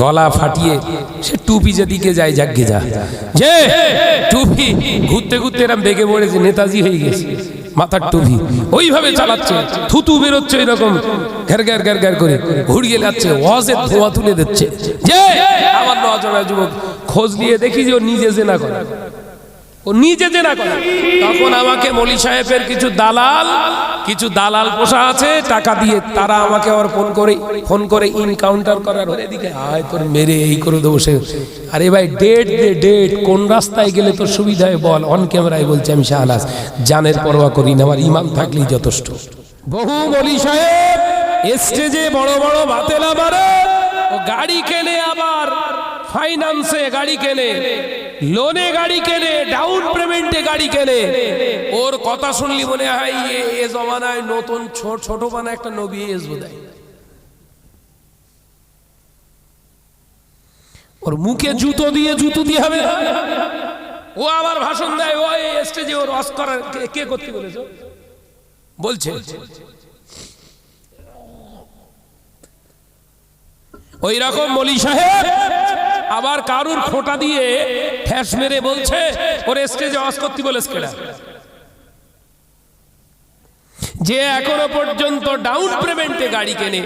গলা ফাটিয়ে সে টুপি যেদিকে যায় যাকে যা। যে টুপি ঘুরতে ঘুরতে এরম বেগে পড়েছে, নেতাজি হয়ে গেছে, মাথার টুপি। ওইভাবে চালাচ্ছে, থুতু বেরোচ্ছে এরকম ঘের ঘের ঘের ঘের করে, ঘুরিয়ে যাচ্ছে ওয়াজের ধোয়া তুলে দিচ্ছে। যে আমার নজনা যুবক, খোঁজ নিয়ে দেখি যে ও নিজে জেনা করে। ও নিজে জেনা করে। তখন আমাকে মলি সাহেবের কিছু দালাল কিছু দালাল পোষা আছে, টাকা দিয়ে তারা আমাকে আবার ফোন করে ফোন করে ইনকাউন্টার করার এদিকে আয় তোর মেরে এই করে দেবো সে। আরে ভাই ডেট দে ডেট কোন রাস্তায় গেলে তোর সুবিধা হয় বল। অন ক্যামেরায় বলছি আমি শাহনাজ। জানের পরোয়া করি না, আমার ইমান থাকলেই যথেষ্ট। বহু মলি সাহেব স্টেজে বড় বড় বাতেলা মারে, ও গাড়ি কেনে আবার। ফাইন্যান্সে গাড়ি কেনে, লোনে গাড়ি কেনে, ডাউন পেমেন্টে গাড়ি কেনে। ওর কথা শুনলি মনে হয় এ- জমানায় নতুন ছোট ছোট বানা একটা নবী এস বোধহয়। ওর মুখে জুতো দিয়ে জুতো দিয়ে হবে। ও আবার ভাষণ দেয়, ও স্টেজে ওর অস্কার কে- কে করতে বলেছ? বলছে। ওই রকম মলি সাহেব। আবার কারুর খোটা দিয়ে ঠ্যাস মেরে বলছে, ওর স্টেজে অস করতে বলেছে স্কেলা যে এখনও পর্যন্ত ডাউন পেমেন্টে গাড়ি কেনে,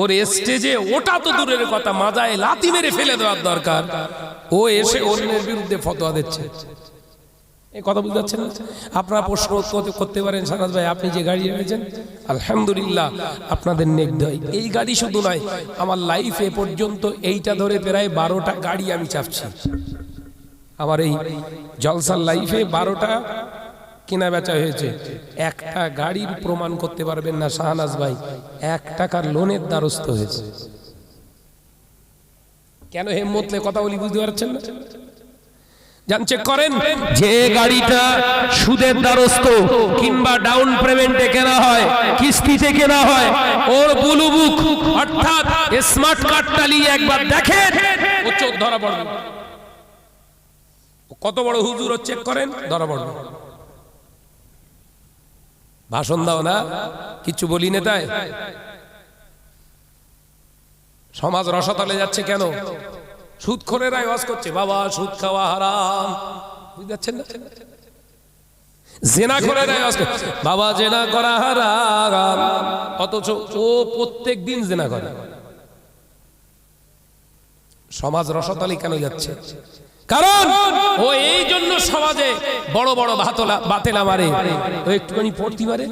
ওর স্টেজে ওটা তো দূরের কথা, মাজায় লাতি মেরে ফেলে দেওয়ার দরকার। ও এসে অন্যের বিরুদ্ধে ফতোয়া দিচ্ছে। এই কথা বুঝতে পারছেন? আপনারা প্রশ্ন করতে- পারেন, সারাজ ভাই, আপনি যে গাড়ি এনেছেন, আলহামদুলিল্লাহ আপনাদের নেক দেয় এই গাড়ি শুধু নয়, আমার লাইফে পর্যন্ত এইটা ধরে প্রায় বারোটা গাড়ি আমি চাপছি। আমার এই জলসার লাইফে বারোটা কেনা বেচা হয়েছে। একটা গাড়ির প্রমাণ করতে পারবেন না, শাহনাজ ভাই, এক টাকার লোনের দ্বারস্থ হয়েছে। কেন হেমতলে কথা বলি বুঝতে পারছেন না? যান চেক করেন। যে গাড়িটা সুদের দ্বারস্থ কিংবা ডাউন পেমেন্টে কেনা হয় কিস্তিতে কেনা হয় ওর ব্লু বুক অর্থাৎ স্মার্ট কার্ডটা নিয়ে একবার দেখেন। ও চোখ ধরা পড়বে। কত বড় হুজুর চেক করেন ধরা পড়বে। ভাষণ দাও না কিছু বলি নেতায় সমাজ রসতলে যাচ্ছে কেন? সুদ খোরেরাই ওয়াজ করছে, বাবা, সুদ খাওয়া হারাম। বুঝতে না? জেনা করে করছে, বাবা, জেনা করা হারাম। অথচ ও প্রত্যেক দিন জেনা করে। সমাজ রসতলে কেন যাচ্ছে? কারণ ও এই জন্য সমাজে বড় বড় ভাতলা বাতেলা মারে ও একটুখানি পড়তে পারে?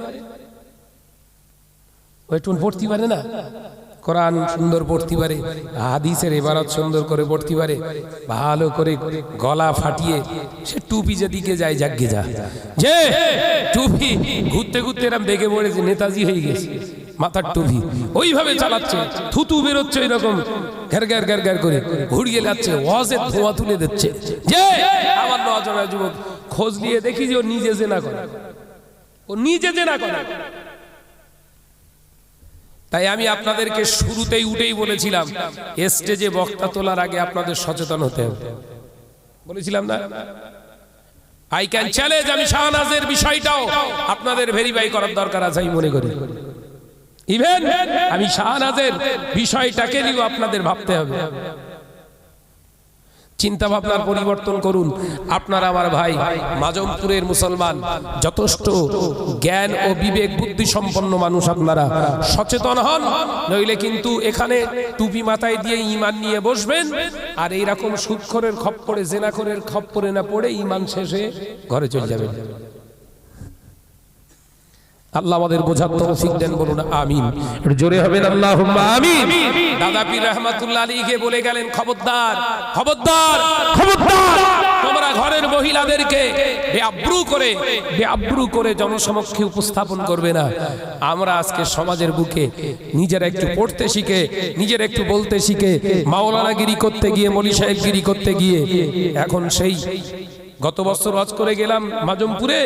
ও একটু পড়তে পারে না? কোরআন সুন্দর পড়তে পারে, হাদিসের এবারত সুন্দর করে পড়তে পারে, ভালো করে গলা ফাটিয়ে সে টুপি যেদিকে যায় যাগ্গে যা। যে টুপি ঘুরতে ঘুরতে এরম বেগে পড়েছে, নেতাজি হয়ে গেছে, মাথার টুপি। ওইভাবে চালাচ্ছে, থুতু বেরোচ্ছে এরকম ঘের ঘের ঘের ঘের করে ঘুরিয়ে যাচ্ছে, ওয়াজের ধোঁয়া তুলে দিচ্ছে। যে আমার নজনা যুবক খোঁজ নিয়ে দেখি যে ও নিজে জেনা করে। ও নিজে জেনা করে। তাই আমি আপনাদেরকে শুরুতেই উঠেই বলেছিলাম স্টেজে বক্তা তোলার আগে আপনাদের সচেতন হতে হবে। বলেছিলাম না? আই ক্যান চ্যালেঞ্জ আমি শাহনাজের বিষয়টাও আপনাদের ভেরিফাই করার দরকার আছে, আমি মনে করি। ইভেন আমি শাহনাজের বিষয়টাকে নিয়েও আপনাদের ভাবতে হবে। চিন্তা ভাবনার পরিবর্তন করুন। আপনার আমার ভাই মাজমপুরের মুসলমান, যথেষ্ট জ্ঞান ও বিবেক বুদ্ধি সম্পন্ন মানুষ আপনারা। সচেতন হন, নইলে কিন্তু এখানে টুপি মাথায় দিয়ে ইমান নিয়ে বসবেন। আর এইরকম সুক্ষরের খপ্পরে, জেনাখরের খপ্পরে না পড়ে ইমান শেষে ঘরে চলে যাবেন। আল্লাহ আমাদের বোঝার তৌফিক দেন বলুন, আমিন। জোরে হবেন আল্লাহ দাদা পীর রহমাতুল্লাহ আলীকে বলে গেলেন, খবরদার খবরদার খবরদার, তোমরা ঘরের মহিলাদেরকে বেআব্রু করে বেআব্রু করে জনসমক্ষে উপস্থাপন করবে না। আমরা আজকে সমাজের বুকে নিজেরা একটু পড়তে শিখে, নিজের একটু বলতে শিখে, মাওলানাগিরি করতে গিয়ে মলি সাহেবগিরি করতে গিয়ে, এখন সেই গত বছর হজ করে গেলাম মাজমপুরে।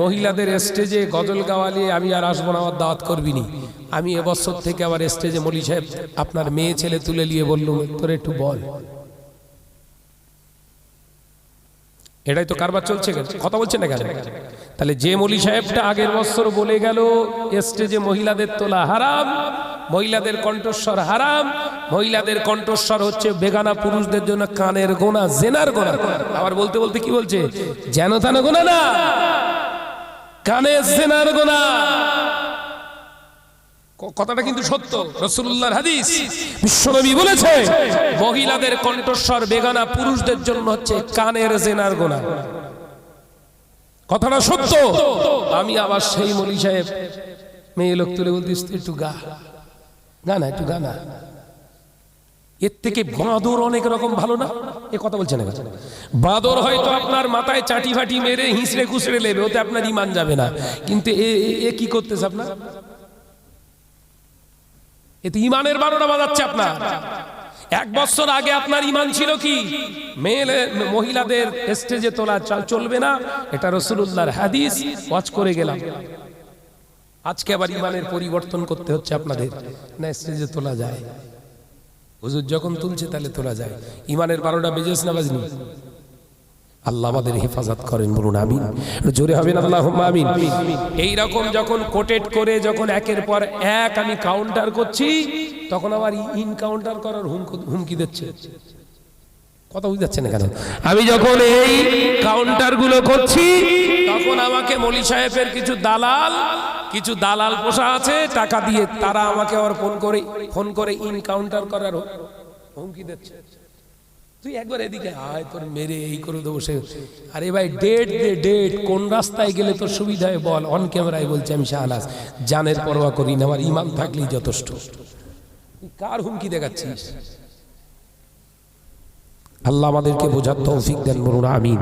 মহিলাদের স্টেজে গজল গাওয়া নিয়ে আমি আর আসব না, আমার দাওয়াত করবিনি আমি এবছর থেকে আবার স্টেজে মলি সাহেব, আপনার মেয়ে ছেলে তুলে নিয়ে বললুম, তোর একটু বল। এটাই তো কারবার চলছে? কথা বলছে না কেন? তাহলে যে মলি সাহেবটা আগের বছর বলে গেল, স্টেজে মহিলাদের তোলা হারাম, মহিলাদের কণ্ঠস্বর হারাম মহিলাদের কণ্ঠস্বর হচ্ছে বেগানা পুরুষদের জন্য কানের গোনা, জেনার গোনা। আবার বলতে বলতে কি বলছে? যেন তেন গোনা না কানের জেনার গোনা। কথাটা কিন্তু সত্য। রসুল্লাহর হাদিস, বিশ্বনবী বলেছে, মহিলাদের কণ্ঠস্বর বেগানা পুরুষদের জন্য হচ্ছে কানের জেনার গোনা। কথাটা সত্য। আমি আবার সেই মলি সাহেব, মেয়ে লোক তুলে বলতিস তুই একটু গা গানা একটু গানা এর থেকে বাঁদর অনেক রকম ভালো না? এ কথা বলছে না বাঁদর হয়তো আপনার মাথায় চাটি ফাটি মেরে হিঁচড়ে কুচড়ে নেবে, ওতে আপনার ইমান যাবে না। কিন্তু এ, এ- কি করতেছে আপনার? এতে ইমানের বারোটা বাজাচ্ছে আপনার। এক বছর আগে আপনার ইমান ছিল কি? মেয়ে মহিলাদের স্টেজে তোলা চল- চলবে না? এটা রসুল্লাহর হাদিস ওয়াচ করে গেলাম। আজকে আবার ইমানের পরিবর্তন করতে হচ্ছে আপনাদের। না, স্টেজে তোলা যায়। হুজুর, যখন তুলছে তাহলে তোলা যায়। ইমানের বারোটা বেজেস না বাজনি? আল্লাহ আমাদের হেফাজত করেন, বলুন আমিন। জোরে হবে না আল্লাহ আমিন। এই যখন কোটেট করে, যখন একের পর এক আমি কাউন্টার করছি, তখন আবার ইন কাউন্টার করার হুমকি- দিচ্ছে। কথা বুঝতে যাচ্ছে না কেন? আমি যখন এই কাউন্টারগুলো করছি, তখন আমাকে মলি সাহেবের কিছু দালাল কিছু দালাল পোষা আছে, টাকা দিয়ে তারা আমাকে আবার ফোন করে ফোন করে ইন কাউন্টার করার হুমকি দিচ্ছে। তুই একবার এদিকে আয়, তোর মেরে এই করে দেবো সে। আরে ভাই ডেট দে ডেট কোন রাস্তায় গেলে তোর সুবিধা হয় বল। অন ক্যামেরায় বলছে আমি শাহনাজ। জানের পরোয়া করি না, আমার ইমান থাকলেই যথেষ্ট। কার হুমকি দেখাচ্ছিস? আল্লাহ আমাদেরকে বোঝার তৌফিক দেন, বলুন, আমিন।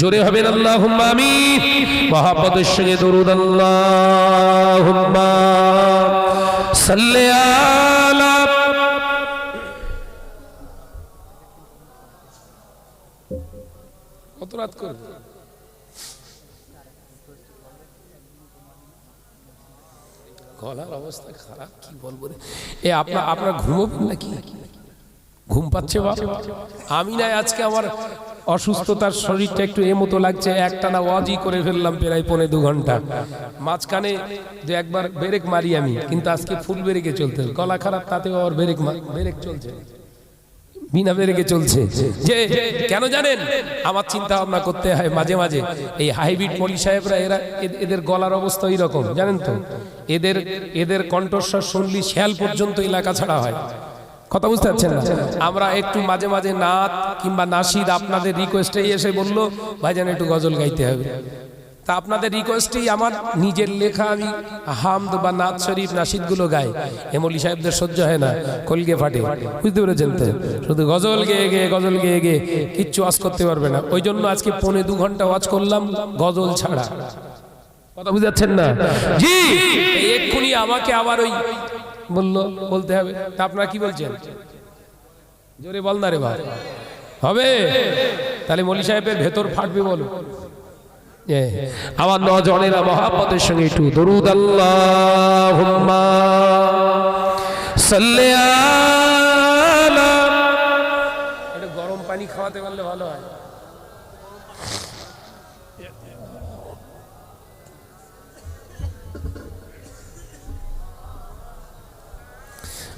জোরে হবেন আল্লাহ আমিন। মহাপদের সঙ্গে দরুদ আল্লাহ সাল্লে আলা কত রাত করবে গলার অবস্থা খারাপ, কি বলব রে? এ আপনার আপনার ঘুমোবেন নাকি? ঘুম পাচ্ছে বা আমি নাই আজকে আমার অসুস্থতার শরীরটা একটু এ মতো লাগছে, একটানা ওয়াজি করে ফেললাম প্রায় পনে দু ঘণ্টা। মাঝখানে দু একবার ব্রেক মারি আমি, কিন্তু আজকে ফুল ব্রেকে চলতে গলা খারাপ, তাতেও আবার ব্রেক ব্রেক চলছে। বিনা বেরেকে চলছে। যে, কেন জানেন? আমার চিন্তা ভাবনা করতে হয় মাঝে মাঝে। এই হাইব্রিড মলি সাহেবরা, এরা এদের গলার অবস্থা ওই রকম জানেন তো? এদের এদের কণ্ঠস্বর শুনলি শ্যাল পর্যন্ত এলাকা ছাড়া হয়। কথা বুঝতে পারছেন না? আমরা একটু মাঝে মাঝে নাত কিংবা নাসিদ আপনাদের রিকোয়েস্টে এসে বলল ভাইজান একটু গজল গাইতে হবে। তা আপনাদের রিকোয়েস্টেই আমার নিজের লেখা আমি হামদ বা নাথ শরীফ নাসিদগুলো গাই। এমলি সাহেবদের সহ্য হয় না কলকে ফাটে। বুঝতে পেরেছেন তো? শুধু গজল গেয়ে গেয়ে গজল গেয়ে গেয়ে কিচ্ছু ওয়াজ করতে পারবে না। ওই জন্য আজকে পৌনে দু ঘণ্টা ওয়াজ করলাম গজল ছাড়া। কথা বুঝাচ্ছেন না? জি। এক্ষুনি আমাকে আবার ওই বলল, বলতে হবে। তা আপনারা কি বলছেন? জোরে বল না রে ভাই। হবে? তাহলে মলি সাহেবের ভেতর ফাটবে বলো। আমার নজনেরা মহাপতের সঙ্গে একটু দরুদ আল্লাহ গরম পানি খাওয়াতে পারলে ভালো হয়।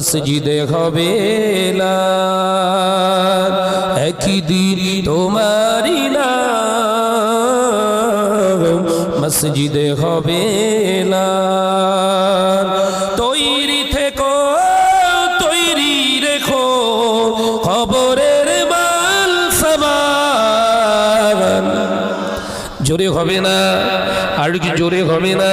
মসজিদে হবে না। একদিন তোমারি না মসজিদে হবে তৈরি থেকো, তৈরি রেখো খবরের মাল সামান জোরে হবে না, আর কি জোরে হবে না।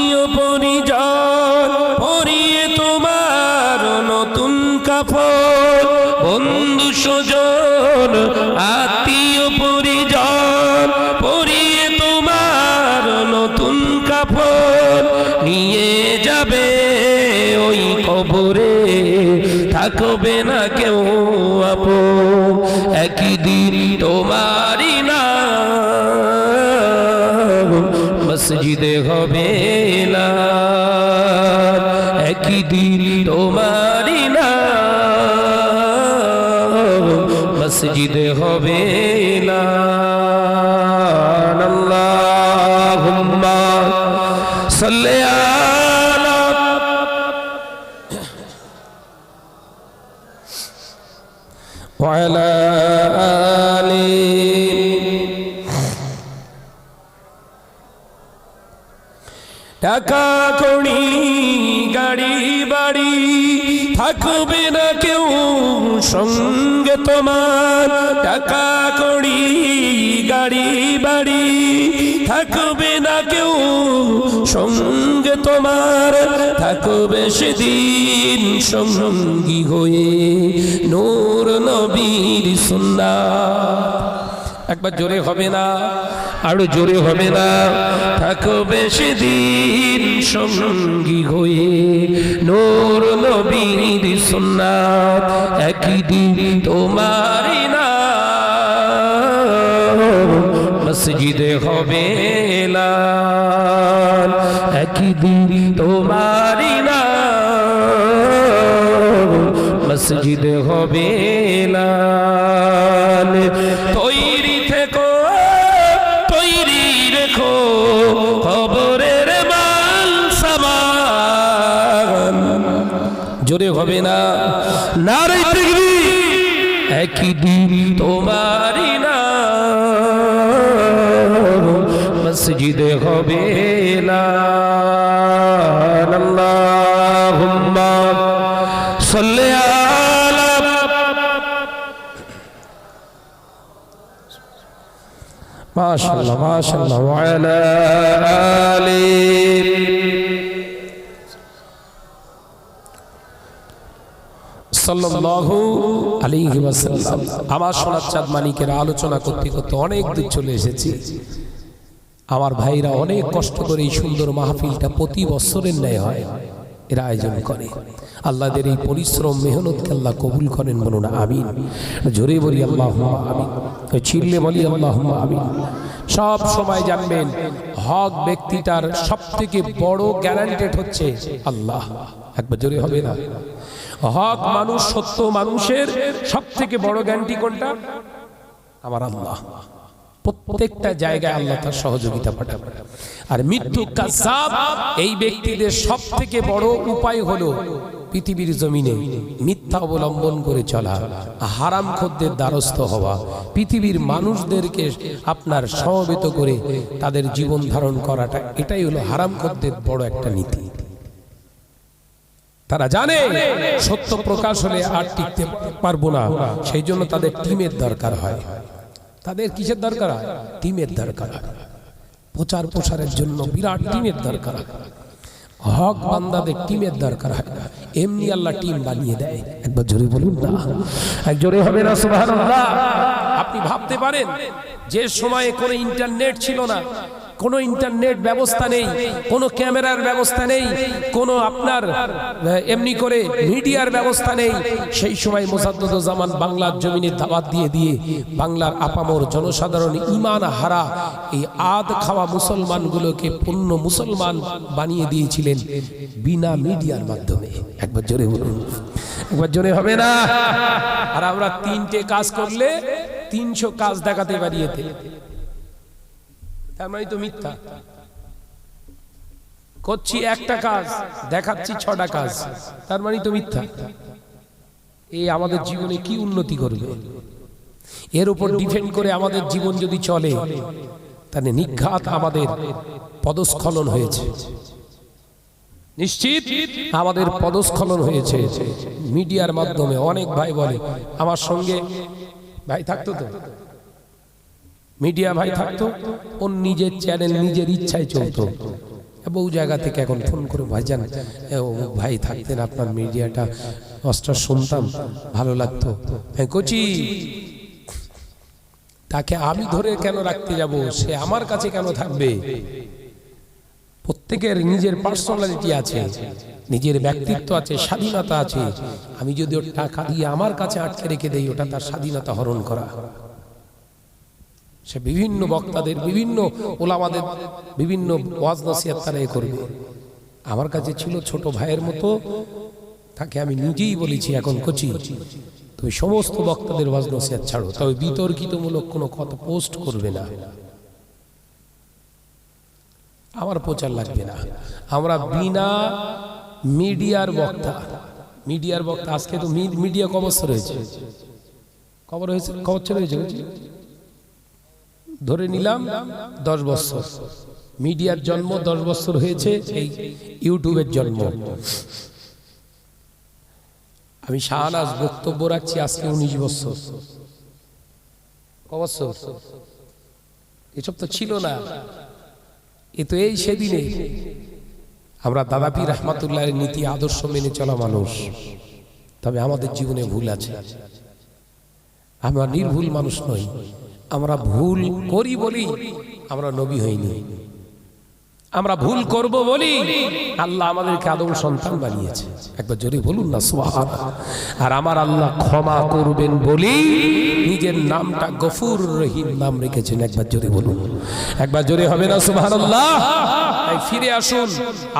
মসজিদে হবে একই দিন তোমারি না মসজিদে হবে টাকা কড়ি গাড়ি, বাড়ি, থাকবে না কেউ সঙ্গে তোমার। টাকা কড়ি গাড়ি, বাড়ি, থাকবে না কেউ সঙ্গে তোমার। থাকবে সেদিন সঙ্গী হয়ে নূর নবীর সুন্দর একবার জোরে হবে না, আরও জোরে হবে না। থাকো বেশি দিন সঙ্গী হয়ে, নোর নবীর সুন্নাত একই দিন তোমারই না মসজিদে হবে লাল, একই দিন তোমারই না মসজিদে হবে লাল। জোরে হবে না। নারে দেখবি একই দিন তোমারই না মসজিদে হবে লাল আল্লাহুম্মা সাল্লি আলা মাশাআল্লাহ মাশাআল্লাহ। ওয়া আলা আলিহি সাল্লাল্লাহু আলাইহি ওয়াসাল্লাম। আমার সোনার চাঁদ মানিকের আলোচনা করতে করতে অনেক দূর চলে এসেছি। আমার ভাইরা অনেক কষ্ট করে এই সুন্দর মাহফিলটা প্রতি বছরের ন্যায় হয়, এরা আয়োজন করে। আল্লাহদের এই পরিশ্রম মেহনতকে আল্লাহ কবুল করেন বলুন, আমিন। জোরে বলি আল্লাহ আমিন, চিল্লে বলি আল্লাহ আমিন। সব সময় জানবেন, হক ব্যক্তিটার সব থেকে বড় গ্যারান্টেড হচ্ছে আল্লাহ। একবার জোরে হবে না? হক মানুষ, সত্য মানুষের সব থেকে বড় গ্যারান্টি কোনটা? আমার আল্লাহ। প্রত্যেকটা জায়গায় আল্লাহ তার সহযোগিতা পাঠাবে আর মৃত্যু কাজাব এই ব্যক্তিদের সব থেকে বড় উপায় হলো পৃথিবীর জমিনে মিথ্যা অবলম্বন করে চলা, হারাম খদ্দের দ্বারস্থ হওয়া, পৃথিবীর মানুষদেরকে আপনার সমবেত করে তাদের জীবন ধারণ করাটা, এটাই হলো হারাম খদ্দের বড় একটা নীতি। তারা জানে সত্য প্রকাশ হলে আর টিকতে পারব না। সেই জন্য তাদের টিমের দরকার হয়। তাদের কিসের দরকার হয়? টিমের দরকার হয়। প্রচার প্রসারের জন্য বিরাট টিমের দরকার হয়। হক বান্দাদের টিমের দরকার হয়। না এমনি আল্লাহ টিম বানিয়ে দেয়। একবার জোরে বলুন না। এক জোরে হবে না সুবহানাল্লাহ। আপনি ভাবতে পারেন যে সময়ে কোনো ইন্টারনেট ছিল না কোনো ইন্টারনেট ব্যবস্থা নেই, কোনো ক্যামেরার ব্যবস্থা নেই, কোনো আপনার এমনি করে মিডিয়ার ব্যবস্থা নেই। সেই সময় মোসাদ্দুজ্জামান বাংলার জমিনে দাওয়াত দিয়ে দিয়ে বাংলার আপামর জনসাধারণ ইমান হারা এই আদ খাওয়া মুসলমানগুলোকে পূর্ণ মুসলমান বানিয়ে দিয়েছিলেন বিনা মিডিয়ার মাধ্যমে। একবার জোরে বলুন। একবার জোরে হবে না? আর আমরা তিনটে কাজ করলে তিনশো কাজ দেখাতে পারি এতে। তার মানে তো মিথ্যা। করছি একটা কাজ, দেখাচ্ছি ছটা কাজ, তার মানে তো মিথ্যা। এই আমাদের জীবনে কি উন্নতি করবে? এর উপর ডিপেন্ড করে আমাদের জীবন যদি চলে, তাহলে নিঘাত আমাদের পদস্খলন হয়েছে। নিশ্চিত? আমাদের পদস্খলন হয়েছে। মিডিয়ার মাধ্যমে অনেক ভাই বলে, আমার সঙ্গে ভাই থাকতো তো? মিডিয়া ভাই থাকতো ওর নিজের চ্যানেল নিজের ইচ্ছায় চলতো। বহু জায়গা থেকে এখন ফোন করে ভাইজান এ, অমুক ভাই থাকতেন আপনার মিডিয়াটা অস্ত্র শুনতাম ভালো লাগতো। হ্যাঁ কচি তাকে আমি ধরে কেন রাখতে যাব? সে আমার কাছে কেন থাকবে? প্রত্যেকের নিজের পার্সোনালিটি আছে নিজের ব্যক্তিত্ব আছে স্বাধীনতা আছে। আমি যদি ওর টাকা দিয়ে আমার কাছে আটকে রেখে দেই ওটা তার স্বাধীনতা হরণ করা। সে বিভিন্ন বক্তাদের বিভিন্ন ওলামাদের বিভিন্ন ওয়াজ নসিহাত তারা এ করবে। আমার কাছে ছিল ছোট ভাইয়ের মতো তাকে আমি নিজেই বলেছি এখন কচি তুমি সমস্ত বক্তাদের ওয়াজ নসিহাত ছাড়ো তবে বিতর্কিতমূলক কোনো কথা পোস্ট করবে না। আমার প্রচার লাগবে না। আমরা বিনা মিডিয়ার বক্তা মিডিয়ার বক্তা আজকে তো মিডিয়া কবস্থ রয়েছে। কবর হয়েছে কবর ছিল হয়েছে ধরে নিলাম দশ বছর। মিডিয়ার জন্ম দশ বছর হয়েছে, এই ইউটিউবের জন্ম। আমি শাহনাজ বক্তব্য রাখছি, আজকে উনিশ বছর। বছর এসব তো ছিল না। এ তো এই সেদিনে। আমরা দাদাপি রহমাতুল্লাহের নীতি, আদর্শ মেনে চলা মানুষ। তবে আমাদের জীবনে ভুল আছে। আমরা নির্ভুল মানুষ নই। আমরা ভুল করি বলি আমরা নবী হইনি। আমরা ভুল করব বলি। আল্লাহ আমাদেরকে আদম সন্তান বানিয়েছে। একবার জোরে বলুন না সুবহান আর আমার আল্লাহ ক্ষমা করবেন বলি। নিজের নামটা গফুর রহিম নাম রেখেছেন। একবার জোরে বলুন। একবার জোরে হবে না সুবহানাল্লাহ তাই ফিরে আসুন।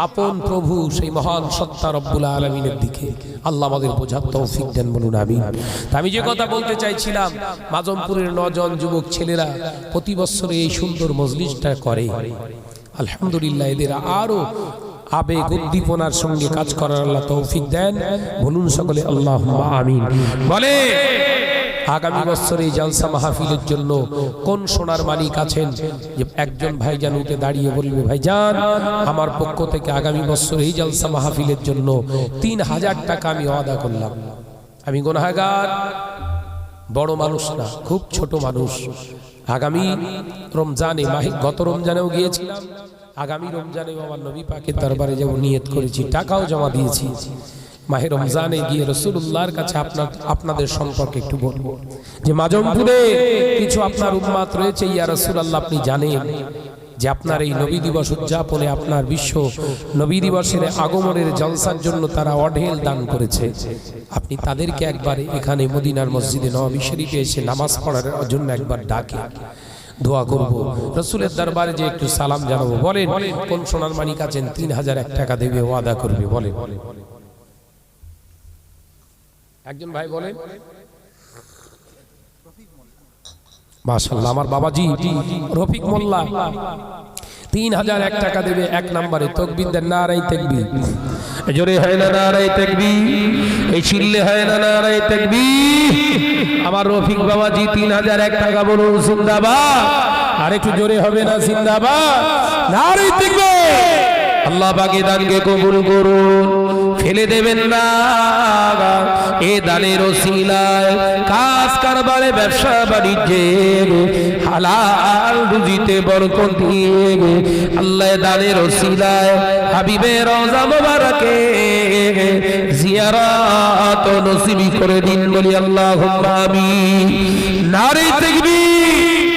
আপন প্রভু সেই মহান সত্তা রব্বুল আলমিনের দিকে। আল্লাহ আমাদের বোঝার তৌফিক দেন বলুন আমি আমি যে কথা বলতে চাইছিলাম মাজমপুরের নজন যুবক ছেলেরা প্রতি বছরে এই সুন্দর মজলিসটা করে। আলহামদুলিল্লাহ, এদের আরও আবেগ উদ্দীপনার সঙ্গে কাজ করার আল্লাহ তৌফিক দেন। বলুন সকলে আল্লাহ আমিন। বলে, আগামী বছর এই জালসা মাহফিলের জন্য কোন সোনার মালিক আছেন? যে একজন ভাইজান উঠে দাঁড়িয়ে বলবে, ভাইজান, আমার পক্ষ থেকে আগামী বছর এই জালসা মাহফিলের জন্য তিন হাজার টাকা আমি ওয়াদা করলাম। আমি গোনাগার বড় মানুষ না, খুব ছোট মানুষ। আগামী রমজানে মাহি, গত রমজানেও গিয়েছিলাম। আগামী রমজানে আমার নবী পাকের দরবারে যাব নিয়ত করেছি, টাকাও জমা দিয়েছি। মাহে রমজানে গিয়ে রসুল্লাহর কাছে আপনার, আপনাদের সম্পর্কে একটু বলব। যে মাজমপুরে কিছু আপনার উম্মাত রয়েছে, ইয়া রসুল্লাহ আপনি জানেন যে আপনার এই নবী দিবস উদযাপনে আপনার বিশ্ব নবী দিবসের আগমনের জলসার জন্য তারা অঢেল দান করেছে। আপনি তাদেরকে একবার এখানে মদিনার মসজিদে নবাবী শরীফে এসে নামাজ পড়ার জন্য একবার ডাকে। দোয়া করব। রসুলের দরবারে যে একটু সালাম জানাব, বলেন, কোন সোনার মানিক আছেন? তিন হাজার এক টাকা দেবে, ওয়াদা করবে, বলেন। একজন ভাই বলেন। মাশাল্লাহ আমার বাবাজি রফিক মোল্লা। তিন হাজার এক টাকা দেবে, এক নম্বরে তকবির দেন নারাই তেকবি জোরে হয় না নারাই তেকবি এই চিল্লে হয় না নারাই তেকবি আমার রফিক বাবাজি তিন হাজার এক টাকা বলুন, জিন্দাবাদ। আর একটু জোরে হবে না, জিন্দাবাদ। নারাই তেকবি আল্লাহ পাকে দানকে কবুল করুন। ফেলে দেবেন না। এ দানের ওসিলায় কাজ কারবারে, ব্যবসা বাণিজ্যে হালাল রুজিতে বরকত দিয়ে আল্লাহ দানের ওসিলায় হাবিবে রওজা মোবারকে জিয়ারাত নসিবি করে দিন বলি আল্লাহ আমিন। নারী তাকবীর,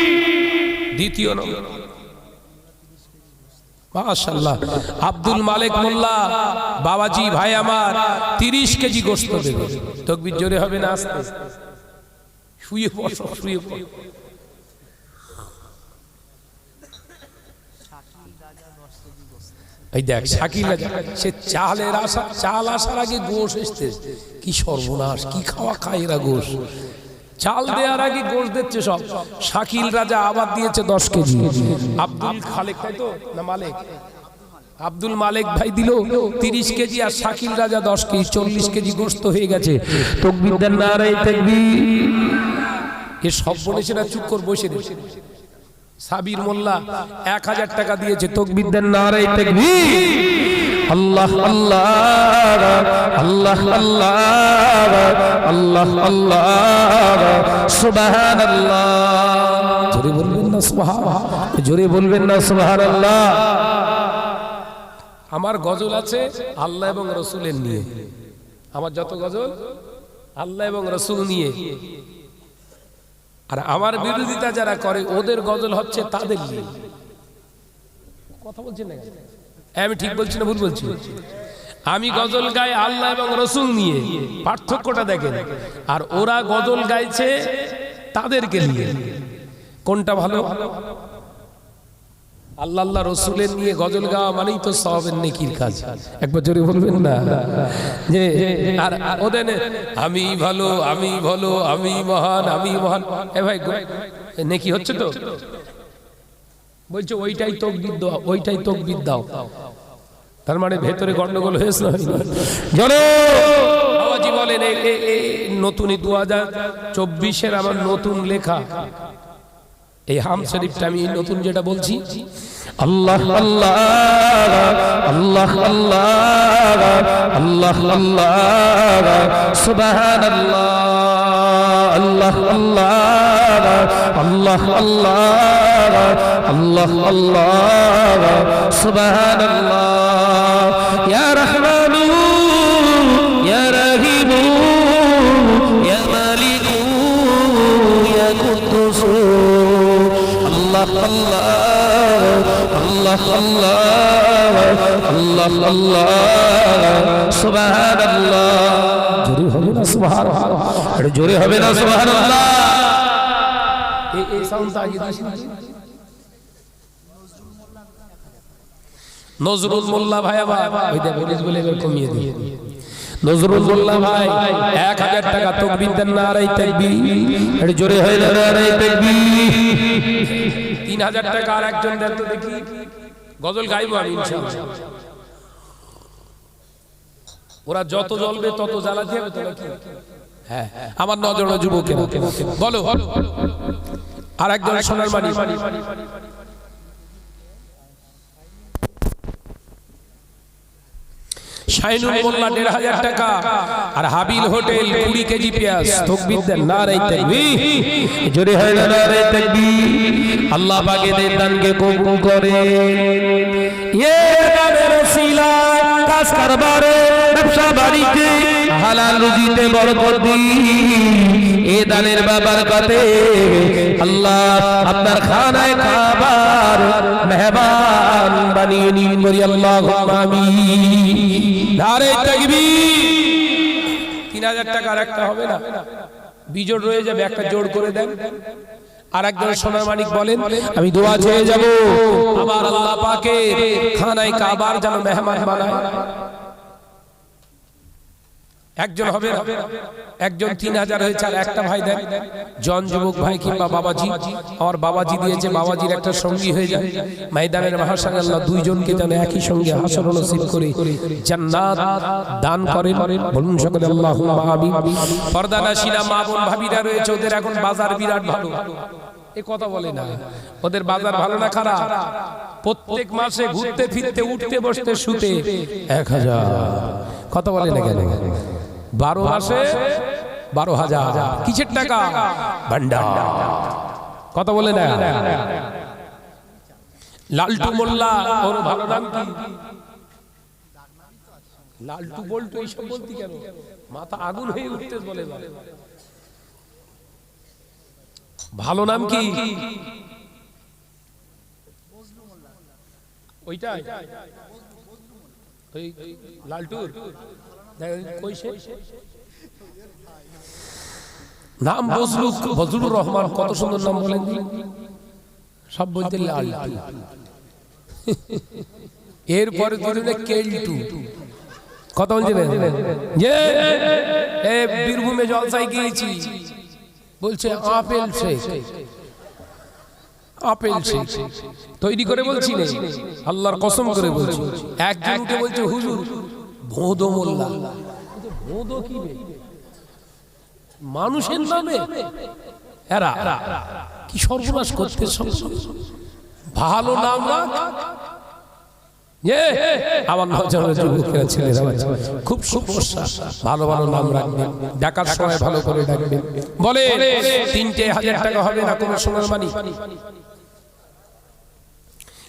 দ্বিতীয় নম্বর। মাশাল্লাহ আব্দুল মালিক মোল্লা, বাবাজি ভাই আমার, তিরিশ কেজি গোস্ত দেবে। তকবির জোরে হবে না আস্তে? শুয়ে বসো শুয়ে পড়ো। এই দেখ, শাকিল সে চালের আশা চাল আসার আগে গোশ এসছে। কি সর্বনাশ, কি খাওয়া খায় এরা গোশ? চাল দেওয়ার আগে গোশ দিচ্ছে সব। শাকিল রাজা আবার দিয়েছে দশ কেজি। আব্দুল খালেক তাই তো? না মালিক? আব্দুল মালিক ভাই দিল তিরিশ কেজি আর শাকিল রাজা দশ কেজি চল্লিশ কেজি গোস্ত হয়ে গেছে। এ সব বলেছে না চুপ কর বসে সাবির মোল্লা এক হাজার টাকা দিয়েছে। তকবির দেন না আল্লাহ আল্লাহ আল্লাহ আল্লাহ আল্লাহ আল্লাহ সুবহানাল্লাহ। জোরে বলবেন না সুবহান জোরে বলবেন না সুবহানাল্লাহ। আমার গজল আছে আল্লাহ এবং রসুলের নিয়ে। আমার যত গজল আল্লাহ এবং রসুল নিয়ে। আর আমার বিরোধিতা যারা করে ওদের গজল হচ্ছে তাদের নিয়ে। কথা বলছেন না? হ্যাঁ, আমি ঠিক বলছি না ভুল বলছি? আমি গজল গাই আল্লাহ এবং রসুল নিয়ে পার্থক্যটা দেখেন। আর ওরা গজল গাইছে তাদেরকে নিয়ে। কোনটা ভালো? আল্লাহ আল্লাহ রসুলের নিয়ে গজল গাওয়া মানেই তো সবের নেকির কাজ। একবার জোরে বলবেন না? যে আর ওদের আমি ভালো আমি ভালো আমি মহান আমি মহান। এ ভাই নেকি হচ্ছে তো? বলছো, ওইটাই তকবির দাও, ওইটাই তকবির দাও। তার মানে ভেতরে গন্ডগোল হয়েছে না হয়নি? বাবাজি বলেন, এ- এ- এ নতুন দু হাজার চব্বিশের আমার নতুন লেখা। এই হাম শরীফটা আমি নতুন যেটা বলছি। আল্লাহ আল্লাহ আল্লাহ আল্লাহ আল্লাহ আল্লাহ, সুবহানাল্লাহ। আল্লাহ আল্লাহ আল্লাহ আল্লাহ আল্লাহ আল্লাহ সুবহানাল্লাহ ইয়া রহমানু ইয়া রহিমু ইয়া মালিকু ইয়া কুদ্দুস আল্লাহ আল্লাহ আল্লাহ আল্লাহ আল্লাহ আল্লাহ সুবহানাল্লাহ জোরে হবে জোরে হবে না নজরুল মোল্লা ভাই কমিয়ে দিয়ে নজরুল মোল্লা ভাই, এক হাজার টাকা তকবির দেন না আড়াই তাকবি জোরে হয় না আড়াই তাকবি তিন হাজার টাকা আর একজন দেন তো দেখি। গজল গাইবো আমি, ইনশাআল্লাহ। ওরা যত জ্বলবে তত হবে তো নাকি হ্যাঁ। আমার নজর যুবকের বলো। আর একজন সোনার শাইনুল মোল্লা দেড় হাজার টাকা। আর হাবিল হোটেল কুড়ি কেজি পেঁয়াজ। তকবির দেন না রে তাকবি জোরে হয় না রে তাকবি আল্লাহ পাকে দেন দানকে কবুল করে। ইয়ে দানের ওসিলায় কাজ কারবারে, ব্যবসা বাড়িতে হালাল রুজিতে বরকত দি এ দানের বাবার কাতে আল্লাহ আপনার খানায় খাবার মেহমান বানিয়ে নিন বলি আল্লাহ আমিন। নারে তাকবীর। তিন হাজার টাকার একটা হবে না? বিজোড় রয়ে যাবে, একটা জোড় করে দেন। আর একজন সোনার মানিক বলেন আমি দোয়া চেয়ে যাব। আমার আল্লাহ পাকে খানায় কাবার যেন মেহমান বানায়। একজন হবে একজন তিন হাজার হয়েছে আর একটা ভাই দেন। জন যুবক ভাই কিংবা বাবাজি আমার বাবাজি দিয়েছে বাবাজির একটা সঙ্গী হয়ে যায়। ময়দানের আল্লাহ দুইজনকে যেন একই সঙ্গে হাসর নসিব করে জান্নাত দান করেন। বলুন সকলে আল্লাহ আমিন। পর্দানাসীরা মা বোন ভাবিরা রয়েছে ওদের এখন বাজার বিরাট ভালো। এ কথা বলে না। ওদের বাজার ভালো না খারাপ? প্রত্যেক মাসে ঘুরতে ফিরতে উঠতে বসতে শুতে এক হাজার। কথা বলে না কেন? বারো মাসে বারো হাজার। কিসের টাকা? ভান্ডার। কথা বলে না লালটু মোল্লা ওর ভালো নাম কি? লালটু বল্টু এইসব বলতি কেন? মাথা আগুন হয়ে উঠতে বলে। ভালো নাম কি? ওইটাই। ওই লালটুর? নাম বজলু বজলুর রহমান, কত সুন্দর নাম বলেন সব বলতে লালটু এরপরে কেলটু বীরভূমে জলসায় গিয়েছি। বলছে, আপেল আপেল তৈরি করে বলছি আল্লাহর কসম করে বলছি। একজনকে বলছে, হুজুর ভোঁদো মোল্লা ভোঁদো কি মানুষের নামে? এরা কি সর্বনাশ করতে ভালো নাম না যে আমার নজরের যুবকেরা ছেলেরা খুব সমস্যা ভালো ভালো নাম রাখবেন। ডাকার সময় ভালো করে ডাকবেন বলে তিনটে হাজার টাকা হবে না কোনো সোনার মানি।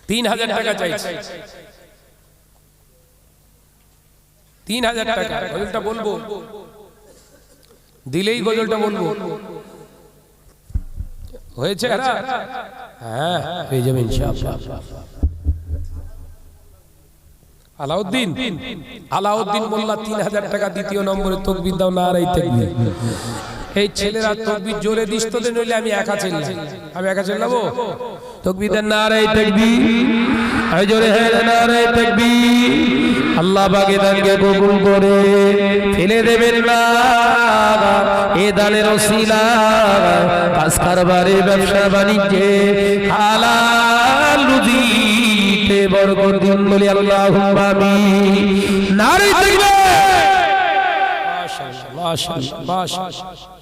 তিন হাজার টাকা চাইছে। তিন হাজার টাকা গজলটা বলব? দিলেই গজলটা বলব। হয়েছে হ্যাঁ হয়ে যাবে ইনশাআল্লাহ। আলাউদ্দিন আলাউদ্দিন মোল্লা তিন হাজার টাকা দ্বিতীয় নম্বরে তকবির দাও না রাই তকবির। এই ছেলেরা তকবির জোরে দিস তোদের নইলে আমি একা চেল্লাই আমি একা চেল্লাবো তকবির দেন না রাই তকবির জোরে হ্যাঁ না রাই তকবির। আল্লাহ বাগে দানকে কবুল করে ফেলে দেবেন না। এ দানের ওসিলা কাজ কারবারে ব্যবসা বাণিজ্যে হালাল রুজিতে বরকত দিন বলি আল্লাহুম্মা আমিন। নারী তাকবীর মাশাআল্লাহ মাশাআল্লাহ মাশাআল্লাহ।